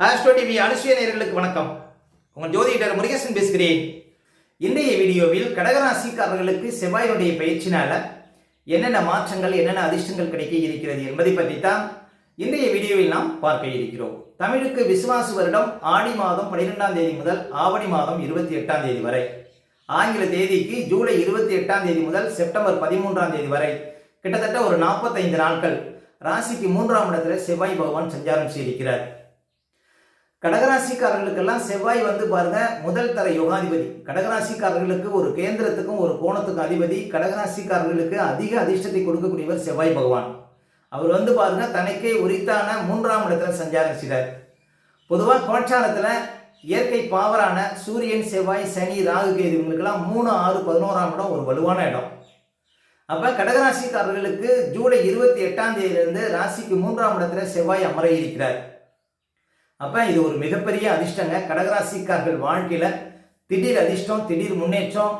Astro TV அனுசுய நேர்களுக்கு வணக்கம். உங்கள் ஜோதிடர் முருகேசன் பேசுகிறேன். இன்றைய வீடியோவில் கடகராசிக்காரர்களுக்கு செவ்வாயினுடைய பயிற்சினால என்னென்ன மாற்றங்கள் என்னென்ன அதிர்ஷ்டங்கள் கிடைக்க இருக்கிறது என்பதை பற்றி தான் இன்றைய வீடியோவில் நாம் பார்க்க இருக்கிறோம். தமிழுக்கு விசுவாசு வருடம் ஆடி மாதம் பன்னிரெண்டாம் தேதி முதல் ஆவணி மாதம் இருபத்தி எட்டாம் தேதி வரை. ஆங்கில தேதிக்கு ஜூலை இருபத்தி எட்டாம் தேதி முதல் செப்டம்பர் பதிமூன்றாம் தேதி வரை. கிட்டத்தட்ட ஒரு நாற்பத்தைந்து நாட்கள். ராசிக்கு மூன்றாம் இடத்துல செவ்வாய் பகவான் சஞ்சாரம் செய்திருக்கிறார். கடகராசிக்காரர்களுக்கெல்லாம் செவ்வாய் வந்து பாருங்க முதல் தர யோகாதிபதி. கடகராசிக்காரர்களுக்கு ஒரு கேந்திரத்துக்கும் ஒரு கோணத்துக்கும் அதிபதி. கடகராசிக்காரர்களுக்கு அதிக அதிர்ஷ்டத்தை கொடுக்கக்கூடியவர் செவ்வாய் பகவான். அவர் வந்து பாருங்க தனக்கே உரித்தான மூன்றாம் இடத்துல சஞ்சாரம் செய்தார் பொதுவாக கோட்சாரத்தில் இயற்கை பாவரான சூரியன் செவ்வாய் சனி ராகு கேது இவங்களுக்கெல்லாம் மூணு ஆறு பதினோராம் இடம் ஒரு வலுவான இடம். அப்போ கடகராசிக்காரர்களுக்கு ஜூலை இருபத்தி எட்டாம் தேதியிலிருந்து ராசிக்கு மூன்றாம் இடத்துல செவ்வாய் அமர இருக்கிறார். அப்போ இது ஒரு மிகப்பெரிய அதிர்ஷ்டங்க. கடகராசிக்காரர்கள் வாழ்க்கையில் திடீர் அதிர்ஷ்டம் திடீர் முன்னேற்றம்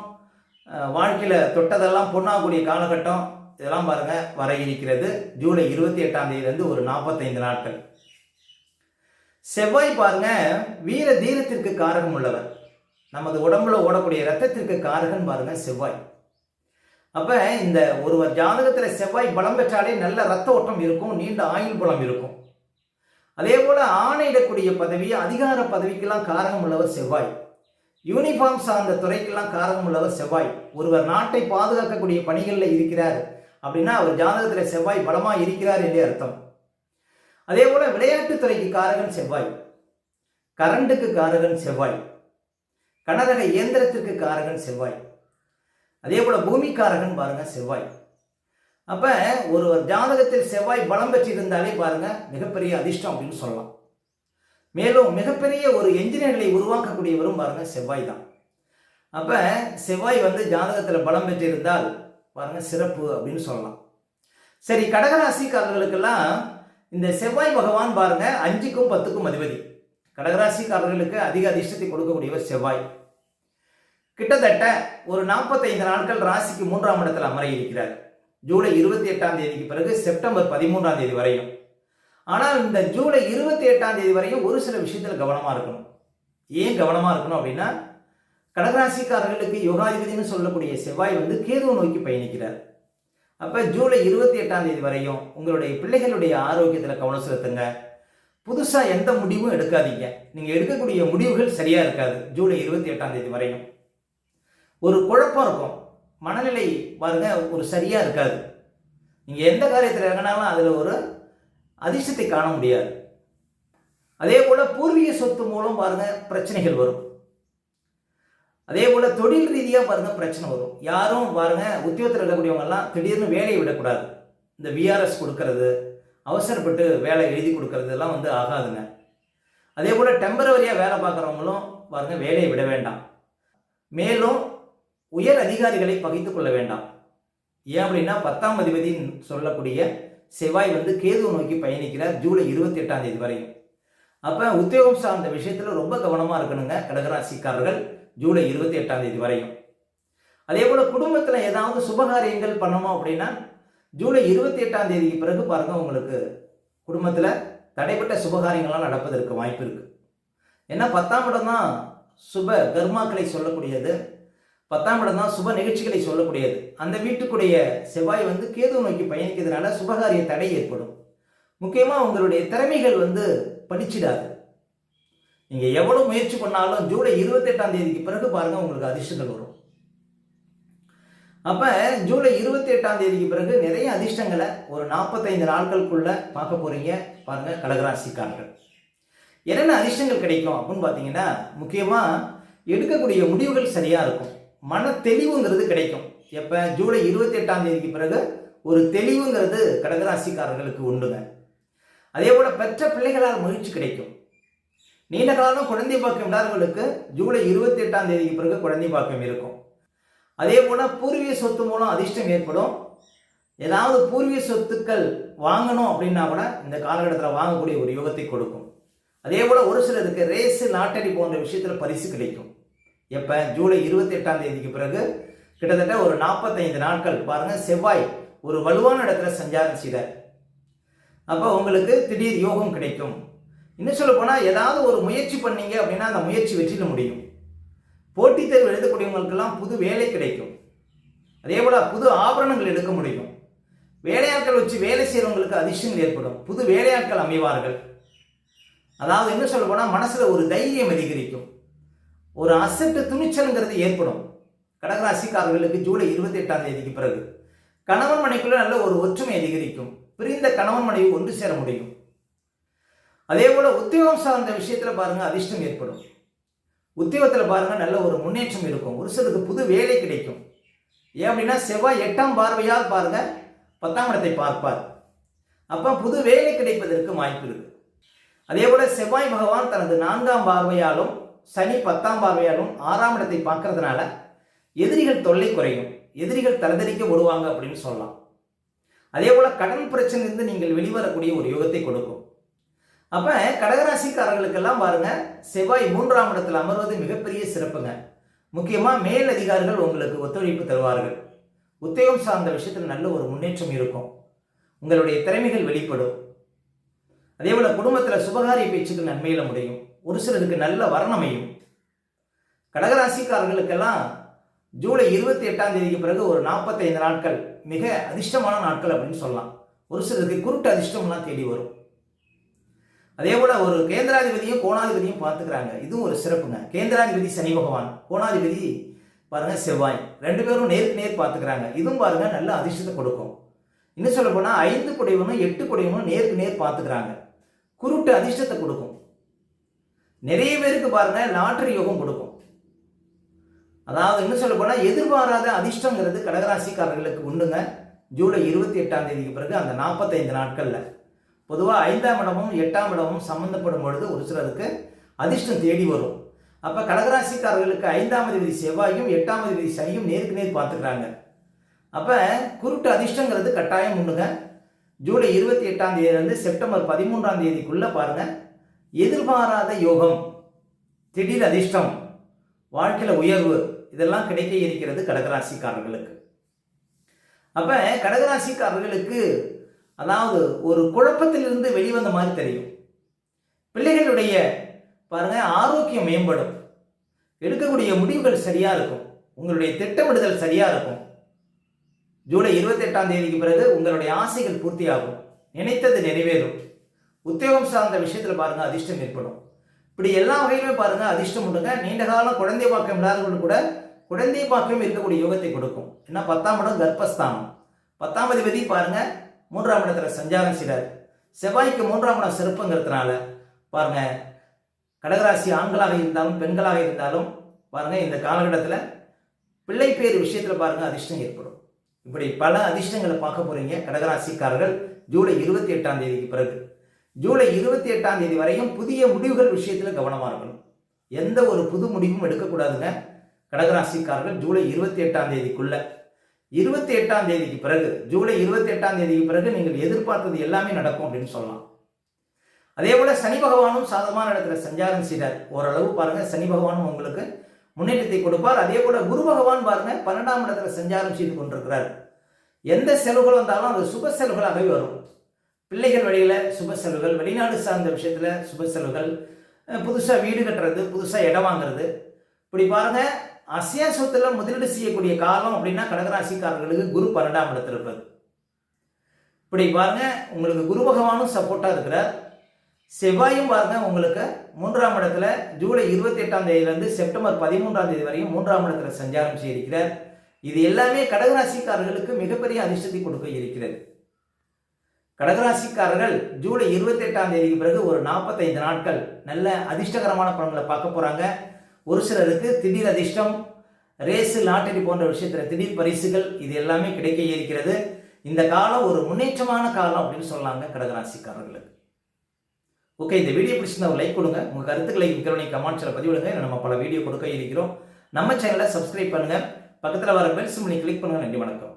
வாழ்க்கையில் தொட்டதெல்லாம் பொண்ணாகக்கூடிய காலகட்டம். இதெல்லாம் பாருங்க வர இருக்கிறது ஜூலை இருபத்தி எட்டாம் தேதியிலேருந்து ஒரு நாற்பத்தைந்து நாட்கள். செவ்வாய் பாருங்க வீர தீரத்திற்கு காரகம் உள்ளவர். நமது உடம்புல ஓடக்கூடிய ரத்தத்திற்கு காரகன் பாருங்க செவ்வாய். அப்ப இந்த ஒருவர் ஜாதகத்துல செவ்வாய் பலம் பெற்றாலே நல்ல ரத்த ஓட்டம் இருக்கும் நீண்ட ஆயுள் பலம் இருக்கும். அதே போல் ஆணையிடக்கூடிய பதவி அதிகார பதவிக்கெல்லாம் காரகம் உள்ளவர் செவ்வாய். யூனிஃபார்ம் சார்ந்த துறைக்கெல்லாம் காரகம் உள்ளவர் செவ்வாய். ஒருவர் நாட்டை பாதுகாக்கக்கூடிய பணிகளில் இருக்கிறார் அப்படின்னா அவர் ஜாதகத்தில் செவ்வாய் பலமாக இருக்கிறார் என்றே அர்த்தம். அதே போல் விளையாட்டுத் துறைக்கு காரகன் செவ்வாய். கரண்ட்டுக்கு காரகன் செவ்வாய். கனரக இயந்திரத்திற்கு காரகன் செவ்வாய். அதே போல் பூமிக்காரகன் பாருங்கள் செவ்வாய். அப்போ ஒருவர் ஜாதகத்தில் செவ்வாய் பலம் பெற்றிருந்தாலே பாருங்க மிகப்பெரிய அதிர்ஷ்டம் அப்படின்னு சொல்லலாம். மேலும் மிகப்பெரிய ஒரு என்ஜினியர்களை உருவாக்கக்கூடியவரும் பாருங்க செவ்வாய் தான். அப்போ செவ்வாய் வந்து ஜாதகத்தில் பலம் பெற்றிருந்தால் பாருங்க சிறப்பு அப்படின்னு சொல்லலாம். சரி கடகராசிக்காரர்களுக்கெல்லாம் இந்த செவ்வாய் பகவான் பாருங்க அஞ்சுக்கும் பத்துக்கும் அதிபதி. கடகராசிக்காரர்களுக்கு அதிக அதிர்ஷ்டத்தை கொடுக்கக்கூடியவர் செவ்வாய். கிட்டத்தட்ட ஒரு நாற்பத்தைந்து நாட்கள் ராசிக்கு மூன்றாம் இடத்தில் அமர இருக்கிறார். ஜூலை இருபத்தி எட்டாம் தேதிக்கு பிறகு செப்டம்பர் பதிமூன்றாம் தேதி வரையும். ஆனால் இந்த ஜூலை இருபத்தி எட்டாம் தேதி வரையும் ஒரு சில விஷயத்தில் கவனமாக இருக்கணும். ஏன் கவனமாக இருக்கணும் அப்படின்னா கடகராசிக்காரர்களுக்கு யோகாதிபதினு சொல்லக்கூடிய செவ்வாய் வந்து கேதுவை நோக்கி பயணிக்கிறார். அப்போ ஜூலை இருபத்தி எட்டாம் தேதி வரையும் உங்களுடைய பிள்ளைகளுடைய ஆரோக்கியத்தில் கவனம் செலுத்துங்க. புதுசாக எந்த முடிவும் எடுக்காதீங்க. நீங்கள் எடுக்கக்கூடிய முடிவுகள் சரியாக இருக்காது ஜூலை இருபத்தி எட்டாம் தேதி வரையும். ஒரு குழப்பம் இருக்கும். மனநிலை பாருங்க ஒரு சரியாக இருக்காது. நீங்கள் எந்த காரியத்தில் இறங்கினாலும் அதில் ஒரு அதிர்ஷ்டத்தை காண முடியாது. அதே போல் பூர்வீக சொத்து மூலம் பாருங்க பிரச்சனைகள் வரும். அதே போல் தொழில் ரீதியாக பாருங்க பிரச்சனை வரும். யாரும் பாருங்க உத்தியோகத்தில் இருக்கக்கூடியவங்கெல்லாம் திடீர்னு வேலையை விடக்கூடாது. இந்த விஆர்எஸ் கொடுக்கறது அவசரப்பட்டு வேலை எழுதி கொடுக்கறது எல்லாம் வந்து ஆகாதுங்க. அதே போல் டெம்பரவரியாக வேலை பார்க்குறவங்களும் பாருங்க வேலையை விட வேண்டாம். மேலும் உயர் அதிகாரிகளை பகைத்து கொள்ள வேண்டாம். ஏன் அப்படின்னா பத்தாம் அதிபதியின் சொல்லக்கூடிய செவ்வாய் வந்து கேது நோக்கி பயணிக்கிறார் ஜூலை இருபத்தி எட்டாம் தேதி வரையும். அப்போ உத்தியோகம் சார்ந்த விஷயத்தில் ரொம்ப கவனமாக இருக்கணுங்க கடகராசிக்காரர்கள் ஜூலை இருபத்தி எட்டாம் தேதி வரையும். அதே போல் குடும்பத்தில் ஏதாவது சுபகாரியங்கள் பண்ணணும் அப்படின்னா ஜூலை இருபத்தி எட்டாம் தேதிக்கு பிறகு பாருங்கள் உங்களுக்கு குடும்பத்தில் தடைப்பட்ட சுபகாரியங்கள்லாம் நடப்பதற்கு வாய்ப்பு இருக்குது ஏன்னா பத்தாம் இடம் தான் சுப கர்மாக்களை சொல்லக்கூடியது. பத்தாம் இடம் தான் சுப நிகழ்ச்சிகளை சொல்லக்கூடியது. அந்த வீட்டுக்குடைய செவ்வாய் வந்து கேது நோக்கி பயணிக்கிறதுனால சுபகாரிய தடை ஏற்படும். முக்கியமாக உங்களுடைய திறமைகள் வந்து படிச்சிடாது நீங்கள் எவ்வளோ முயற்சி பண்ணாலும் ஜூலை இருபத்தெட்டாம் தேதிக்கு பிறகு பாருங்கள் உங்களுக்கு அதிர்ஷ்டங்கள் வரும். அப்போ ஜூலை இருபத்தி எட்டாம் தேதிக்கு பிறகு நிறைய அதிர்ஷ்டங்களை ஒரு நாற்பத்தைந்து நாட்களுக்குள்ள பார்க்க போகிறீங்க பாருங்கள் கடகராசிக்காரர்கள். என்னென்ன அதிர்ஷ்டங்கள் கிடைக்கும் அப்படின்னு பார்த்தீங்கன்னா முக்கியமாக எடுக்கக்கூடிய முடிவுகள் சரியாக இருக்கும். மன தெளிவுங்கிறது கிடைக்கும். எப்போ? ஜூலை இருபத்தி எட்டாம் தேதிக்கு பிறகு ஒரு தெளிவுங்கிறது கடகராசிக்காரர்களுக்கு உண்டுங்க. அதே போல் பெற்ற பிள்ளைகளால் மகிழ்ச்சி கிடைக்கும். நீண்ட காலம் குழந்தை பாக்கியம் இல்லாதவர்களுக்கு ஜூலை இருபத்தி எட்டாம் தேதிக்கு பிறகு குழந்தை பாக்கியம் இருக்கும். அதே போல் பூர்வீக சொத்து மூலம் அதிர்ஷ்டம் ஏற்படும். ஏதாவது பூர்வீக சொத்துக்கள் வாங்கணும் அப்படின்னா கூட இந்த காலகட்டத்தில் வாங்கக்கூடிய ஒரு யோகத்தை கொடுக்கும். அதே போல் ஒரு சிலருக்கு ரேஸு லாட்டரி போன்ற விஷயத்தில் பரிசு கிடைக்கும். எப்போ? ஜூலை இருபத்தி எட்டாம் தேதிக்கு பிறகு கிட்டத்தட்ட ஒரு நாற்பத்தைந்து நாட்கள். பாருங்கள் செவ்வாய் ஒரு வலுவான இடத்துல சஞ்சாரம் செய்தார். அப்போ உங்களுக்கு திடீர் யோகம் கிடைக்கும். இன்னும் சொல்ல போனால் ஏதாவது ஒரு முயற்சி பண்ணீங்க அப்படின்னா அந்த முயற்சி வெற்றியில் முடியும். போட்டித் தேர்வு எழுதக்கூடியவங்களுக்கெல்லாம் புது வேலை கிடைக்கும். அதே போல் புது ஆபரணங்கள் எடுக்க முடியும். வேலையாட்கள் வச்சு வேலை செய்கிறவங்களுக்கு அதிர்ஷ்டம் ஏற்படும். புது வேலையாட்கள் அமைவார்கள். அதாவது என்ன சொல்ல போனால் மனசில் ஒரு தைரியம் அதிகரிக்கும். ஒரு அசட்டு துணிச்சலுங்கிறது ஏற்படும். கடகராசிக்காரர்களுக்கு ஜூலை இருபத்தி எட்டாம் தேதிக்கு பிறகு கணவன் மனைக்குள்ள நல்ல ஒரு ஒற்றுமை அதிகரிக்கும். பிரிந்த கணவன் மனைவி ஒன்று சேர முடியும். அதே போல உத்தியோகம் சார்ந்த விஷயத்தில் பாருங்க அதிர்ஷ்டம் ஏற்படும். உத்தியோகத்தில் பாருங்க நல்ல ஒரு முன்னேற்றம் இருக்கும். ஒரு சிலருக்கு புது வேலை கிடைக்கும். ஏன் அப்படின்னா செவ்வாய் எட்டாம் பார்வையால் பாருங்க பத்தாம் இடத்தை பார்ப்பார். அப்போ புது வேலை கிடைப்பதற்கு வாய்ப்பு இருக்கு. அதே போல செவ்வாய் பகவான் தனது நான்காம் பார்வையாலும் சனி பத்தாம் பார்வையாலும் ஆறாம் இடத்தை பார்க்கறதுனால எதிரிகள் தொல்லை குறையும். எதிரிகள் தலைதறிக்க விடுவாங்க அப்படின்னு சொல்லலாம். அதே போல கடன் பிரச்சனையிலிருந்து நீங்கள் வெளிவரக்கூடிய ஒரு யோகத்தை கொடுக்கும். அப்ப கடகராசிக்காரர்களுக்கெல்லாம் பாருங்க செவ்வாய் மூன்றாம் இடத்தில் அமர்வது மிகப்பெரிய சிறப்புங்க. முக்கியமா மேல் அதிகாரிகள் உங்களுக்கு ஒத்துழைப்பு தருவார்கள். உத்தியோகம் சார்ந்த விஷயத்தில் நல்ல ஒரு முன்னேற்றம் இருக்கும். உங்களுடைய திறமைகள் வெளிப்படும். அதே போல குடும்பத்தில் சுபகாரிய பேச்சுக்கு நன்மையில முடியும். ஒரு சிலருக்கு நல்ல வரணமையும் கடகராசிக்காரர்களுக்கெல்லாம் ஜூலை இருபத்தி எட்டாம் தேதிக்கு பிறகு ஒரு நாற்பத்தைந்து நாட்கள் மிக அதிர்ஷ்டமான நாட்கள் அப்படின்னு சொல்லலாம். ஒரு சிலருக்கு குருட்டு அதிர்ஷ்டம்லாம் தேடி வரும். அதே போல ஒரு கேந்திராதிபதியும் கோணாதிபதியும் பார்த்துக்கிறாங்க. இதுவும் ஒரு சிறப்புங்க. கேந்திராதிபதி சனி பகவான் கோணாதிபதி பாருங்க செவ்வாய். ரெண்டு பேரும் நேருக்கு நேர் பார்த்துக்கிறாங்க. இதுவும் பாருங்க நல்ல அதிர்ஷ்டத்தை கொடுக்கும். இன்னும் சொல்ல போனால் ஐந்து குடைவனும் எட்டு குடைவனும் நேருக்கு நேர் பார்த்துக்கிறாங்க. குருட்டு அதிர்ஷ்டத்தை கொடுக்கும். நிறைய பேருக்கு பாருங்க லாட்டரி யோகம் கொடுக்கும். அதாவது இன்னும் சொல்ல போனால் எதிர்பாராத அதிர்ஷ்டங்கிறது கடகராசிக்காரர்களுக்கு உண்டுங்க. ஜூலை இருபத்தி எட்டாம் தேதிக்கு பிறகு அந்த நாற்பத்தைந்து நாட்களில். பொதுவாக ஐந்தாம் இடமும் எட்டாம் இடமும் சம்மந்தப்படும் பொழுது ஒரு சிலருக்கு அதிர்ஷ்டம் தேடி வரும். அப்போ கடகராசிக்காரர்களுக்கு ஐந்தாம் அதிபதி செவ்வாயும் எட்டாம் அதிபதி சனியும் நேருக்கு நேர் பார்த்துக்கிறாங்க. அப்போ குருட்டு அதிர்ஷ்டங்கிறது கட்டாயம் உண்டுங்க. ஜூலை இருபத்தி எட்டாம் தேதியிலேருந்து செப்டம்பர் பதிமூன்றாம் தேதிக்குள்ளே பாருங்கள் எதிர்பாராத யோகம் திடீர் அதிர்ஷ்டம் வாழ்க்கையில் உயர்வு இதெல்லாம் கிடைக்க இருக்கிறது கடகராசிக்காரர்களுக்கு. அப்போ கடகராசிக்காரர்களுக்கு அதாவது ஒரு குழப்பத்திலிருந்து வெளிவந்த மாதிரி தெரியும். பிள்ளைகளுடைய பாருங்க ஆரோக்கியம் மேம்படும். எடுக்கக்கூடிய முடிவுகள் சரியாக இருக்கும். உங்களுடைய திட்டமிடுதல் சரியாக இருக்கும். ஜூலை இருபத்தி எட்டாம் தேதிக்கு பிறகு உங்களுடைய ஆசைகள் பூர்த்தியாகும். நினைத்தது நிறைவேறும். உத்தியோகம் சார்ந்த விஷயத்தில் பாருங்க அதிர்ஷ்டம் ஏற்படும். இப்படி எல்லா வகையிலுமே பாருங்கள் அதிர்ஷ்டம் உண்டுங்க. நீண்ட காலம் குழந்தை பாக்கியம் இல்லாதவர்கள் கூட குழந்தை பாக்கியம் இருக்கக்கூடிய யோகத்தை கொடுக்கும். ஏன்னா பத்தாம் இடம் கர்ப்பஸ்தானம். பத்தாம் அதிபதி பாருங்கள் மூன்றாம் இடத்துல சஞ்சாரம் செய்கிறார் செவ்வாய்க்கு மூன்றாம் இடம் சிறப்புங்கிறதுனால பாருங்கள் கடகராசி ஆண்களாக இருந்தாலும் பெண்களாக இருந்தாலும் பாருங்கள் இந்த காலகட்டத்தில் பிள்ளை பேர் விஷயத்தில் பாருங்கள் அதிர்ஷ்டம் ஏற்படும். இப்படி பல அதிர்ஷ்டங்களை பார்க்க போகிறீங்க கடகராசிக்காரர்கள். ஜூலை இருபத்தி எட்டாம் தேதிக்கு பிறகு. ஜூலை இருபத்தி எட்டாம் தேதி வரையும் புதிய முடிவுகள் விஷயத்தில் கவனமாக இருக்கணும். எந்த ஒரு புது முடிவும் எடுக்கக்கூடாதுங்க. கடகராசிக்காரர்கள் ஜூலை இருபத்தி எட்டாம் தேதிக்குள்ள. இருபத்தி எட்டாம் தேதிக்கு பிறகு ஜூலை இருபத்தி எட்டாம் தேதிக்கு பிறகு நீங்கள் எதிர்பார்த்தது எல்லாமே நடக்கும் அப்படின்னு சொல்லலாம். அதே போல சனி பகவானும் சாதமான இடத்துல சஞ்சாரம் செய்தார். ஓரளவு பாருங்க சனி பகவானும் உங்களுக்கு முன்னேற்றத்தை கொடுப்பார். அதே போல குரு பகவான் பாருங்க பன்னெண்டாம் இடத்துல சஞ்சாரம் செய்து கொண்டிருக்கிறார். எந்த செலவுகள் வந்தாலும் அது சுப செலவுகளாகவே வரும். பிள்ளைகள் வழியில் சுப செலவுகள் வெளிநாடு சார்ந்த விஷயத்தில் சுப செலவுகள் புதுசாக வீடு கட்டுறது புதுசாக இடம் வாங்குறது. இப்படி பாருங்க அசையா சொத்துல முதலீடு செய்யக்கூடிய காலம் அப்படின்னா கடகராசிக்காரர்களுக்கு குரு பன்னெண்டாம் இடத்துல இருப்பது இப்படி பாருங்க உங்களுக்கு குரு பகவானும் சப்போர்ட்டாக இருக்கிறார். செவ்வாயும் பாருங்க உங்களுக்கு மூன்றாம் இடத்துல ஜூலை இருபத்தி எட்டாம் தேதியிலிருந்து செப்டம்பர் பதிமூன்றாம் தேதி வரையும் மூன்றாம் இடத்துல சஞ்சாரம் செய்திருக்கிறார். இது எல்லாமே கடகராசிக்காரர்களுக்கு மிகப்பெரிய அதிர்ஷ்டத்தை கொடுக்க இருக்கிறது. கடகராசிக்காரர்கள் ஜூலை இருபத்தி எட்டாம் தேதிக்கு பிறகு ஒரு நாற்பத்தைந்து நாட்கள் நல்ல அதிர்ஷ்டகரமான பலன்களை பார்க்க போறாங்க. ஒரு சிலருக்கு திடீர் அதிர்ஷ்டம் ரேஸு லாட்டரி போன்ற விஷயத்தில் திடீர் பரிசுகள் இது எல்லாமே கிடைக்க இருக்கிறது இந்த காலம் ஒரு முன்னேற்றமான காலம் அப்படின்னு சொல்லலாங்க கடகராசிக்காரர்களுக்கு. ஓகே இந்த வீடியோ பிடிச்சிருந்தா ஒரு லைக் கொடுங்க. உங்கள் கருத்துக்களை இருக்கிறவனை கமெண்ட்ஸில் பதிவிடுங்க. நம்ம பல வீடியோ கொடுக்க இருக்கிறோம் நம்ம சேனலை சப்ஸ்கிரைப் பண்ணுங்க. பக்கத்தில் வர பெல் சிம்னி கிளிக் பண்ணுங்க. நன்றி வணக்கம்.